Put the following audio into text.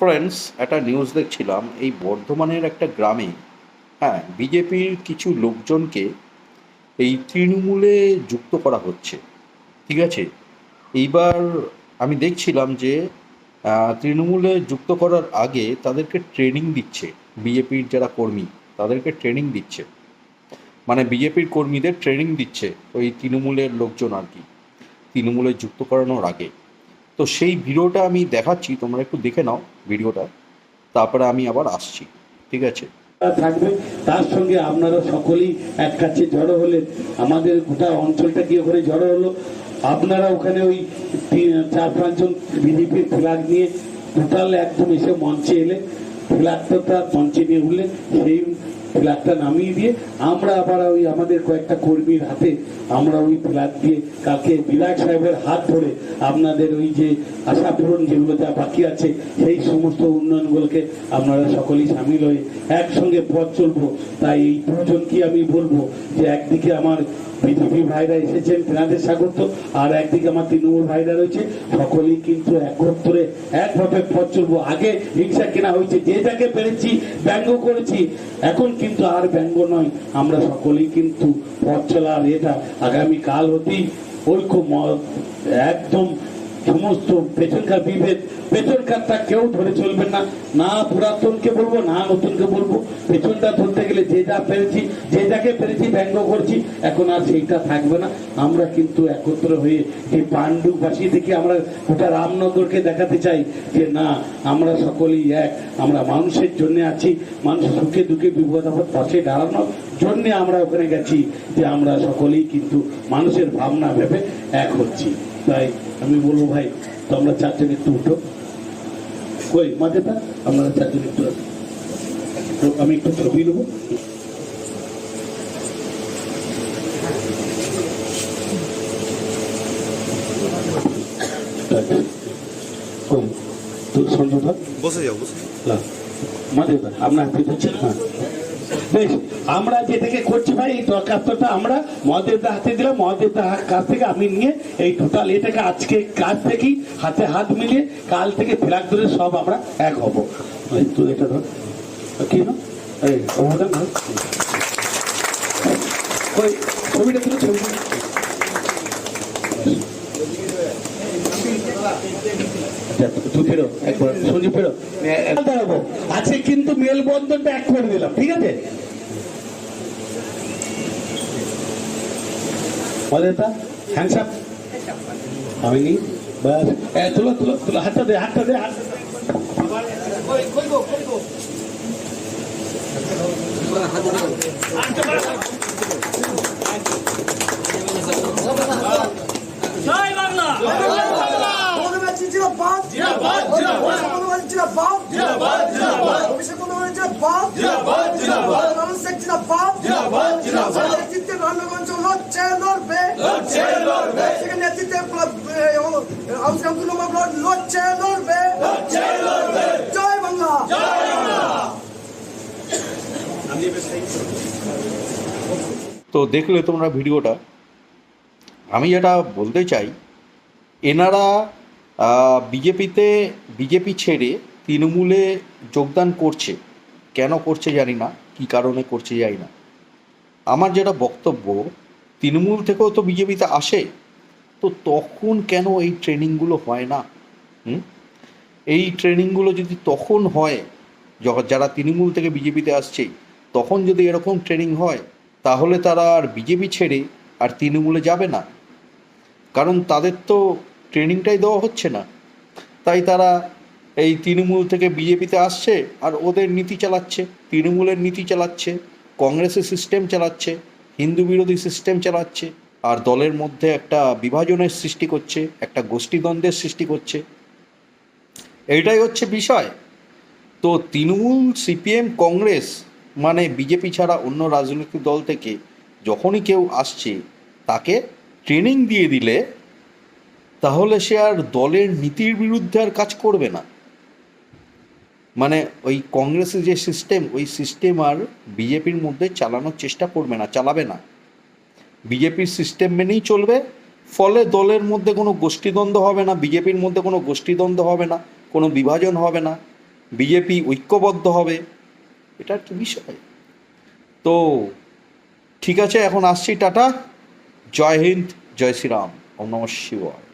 Friends একটা news দেখছিলাম, এই বর্ধমানের একটা গ্রামে হ্যাঁ বিজেপির কিছু লোকজনকে এই তৃণমূলে যুক্ত করা হচ্ছে, ঠিক আছে? এইবার আমি দেখছিলাম যে তৃণমূলে যুক্ত করার আগে তাদেরকে ট্রেনিং দিচ্ছে, বিজেপির যারা কর্মী, তাদেরকে ট্রেনিং দিচ্ছে। মানে বিজেপির কর্মীদের ট্রেনিং দিচ্ছে ওই তৃণমূলের লোকজন আর কি, তৃণমূলে যুক্ত করানোর আগে। তো সেই ভিডিওটা আমি দেখাচ্ছি, তোমরা একটু দেখে নাও ভিডিওটা, তারপরে আমি আবার আসছি, ঠিক আছে? থাকবে। তার সঙ্গে আপনারা সকলেই এক কাছে জড়ো হলেন আমাদের গোটা অঞ্চলটা কি ওখানে জড়ো হলো? আপনারা ওখানে ওই চার পাঁচজন বিজেপির ফ্ল্যাগ নিয়ে টোটাল একদম এসে মঞ্চে এলে ফ্ল্যাগটা মঞ্চে নিয়ে উঠলেন সেই ফ্ল্যাগটা নামিয়ে দিয়ে আমরা আবার ওই আমাদের কয়েকটা কর্মীর হাতে আমরা ওই ফ্ল্যাগ দিয়ে কালকে বিধায়ক সাহেবের হাত ধরে আপনাদের ওই যে আশা পূরণ যেগুলো যা বাকি আছে, সেই সমস্ত উন্নয়নগুলোকে আপনারা সকলেই সামিল হয়ে একসঙ্গে পথ চলবো। তাই এই দুজনকে আমি বলব যে একদিকে আমার বিজেপি ভাইরা এসেছেন তেনাদের স্বাগত আর একদিকে আমার তৃণমূল ভাইরা রয়েছে। সকলেই কিন্তু একত্রে পথ চলবো। আগে হিংসা কেনা হয়েছে, যে যাকে পেরেছি, ব্যঙ্গ করেছি। এখন কিন্তু আর ব্যঙ্গ নয়, আমরা সকলেই কিন্তু পথ চলার এটা আগামীকাল হতেই ঐক্য একদম সমস্ত পেছনকার বিভেদ, পেছনকারটা কেউ ধরে চলবে না। না পুরাতনকে বলব, না নতুনকে বলব। পেছনটা ধরতে গেলে যে যা পেরেছি, যে যাকে পেরেছি ব্যঙ্গ করছি, এখন আর সেইটা থাকবে না। আমরা কিন্তু একত্র হয়ে যে পাণ্ডুবাসী থেকে আমরা গোটা রামনগরকে দেখাতে চাই যে না, আমরা সকলেই এক, আমরা মানুষের জন্য আছি, মানুষ সুখে দুঃখে বিপদ আপদ পাশে দাঁড়ানোর জন্য আমরা ওখানে গেছি, যে আমরা সকলেই কিন্তু মানুষের ভাবনা ভেবে এক হচ্ছি। তাই আমি বলব ভাই তো আমরা চারজন একটু উঠো। কই মাঝেটা? আপনারা চারজন একটু। তো আমি একটু ছবি নেব। তো সঞ্জয় বসে যাও বসে না মাঝে আপনার হাতে হ্যাঁ। আমরা যেটাকে করছি ভাই, এই দরখাস্তটা আমরা মহাদেবদা হাতে দিলাম। মহাদেবদা কাছ থেকে আমি নিয়ে এই টোটাল এটাকে আজকে কাজ থেকেই হাতে হাত মিলিয়ে কাল থেকে ফেরাক ধরে সব আমরা এক হব। এই তো এটা ধর। কি না এই ছবিটা তুলে ছবি। তুই ফেরো একবার সঞ্জীব ফেরো। দাঁড়াবো। আজকে কিন্তু মেলবন্ধনটা এক করে দিলাম ঠিক আছে? মজাটা হ্যান্ডসাপ আমি নি বাস তুলো তুলো তুলো হাতটা দে হাতটা দে হাত। নেতৃত্বে আব্দুল লড়ছে লড়বে। জয় বাংলা। তো দেখলে তোমরা ভিডিওটা। আমি যেটা বলতে চাই এনারা বিজেপিতে বিজেপি ছেড়ে তৃণমূলে যোগদান করছে। কেন করছে জানি না কী কারণে করছে জানি না। আমার যেটা বক্তব্য তৃণমূল থেকেও তো বিজেপিতে আসে। তো তখন কেন এই ট্রেনিংগুলো হয় না? এই ট্রেনিংগুলো যদি তখন হয় যখন যারা তৃণমূল থেকে বিজেপিতে আসছে, তখন যদি এরকম ট্রেনিং হয়, তাহলে তারা আর বিজেপি ছেড়ে আর তৃণমূলে যাবে না। কারণ তাদের তো ট্রেনিংটাই দেওয়া হচ্ছে না। তাই তারা এই তৃণমূল থেকে বিজেপিতে আসছে আর ওদের নীতি চালাচ্ছে, তৃণমূলের নীতি চালাচ্ছে, কংগ্রেসের সিস্টেম চালাচ্ছে, হিন্দু বিরোধী সিস্টেম চালাচ্ছে আর দলের মধ্যে একটা বিভাজনের সৃষ্টি করছে, একটা গোষ্ঠীদ্বন্দ্বের সৃষ্টি করছে। এইটাই হচ্ছে বিষয়। তো তৃণমূল, সিপিএম, কংগ্রেস মানে বিজেপি ছাড়া অন্য রাজনৈতিক দল থেকে যখনই কেউ আসছে, তাকে ট্রেনিং দিয়ে দিলে তাহলে সে আর দলের নীতির বিরুদ্ধে আর কাজ করবে না। মানে ওই কংগ্রেসের যে সিস্টেম, ওই সিস্টেম আর বিজেপির মধ্যে চালানোর চেষ্টা করবে না, চালাবে না। বিজেপির সিস্টেম মেনেই চলবে, ফলে দলের মধ্যে কোনো গোষ্ঠীদ্বন্দ্ব হবে না, বিজেপির মধ্যে কোনো গোষ্ঠীদ্বন্দ্ব হবে না, কোনো বিভাজন হবে না, বিজেপি ঐক্যবদ্ধ হবে, এটা একটা বিষয়। তো ঠিক আছে, এখন আসছি টাটা, জয় হিন্দ, জয় শ্রীরাম, ওম নম শিবায়।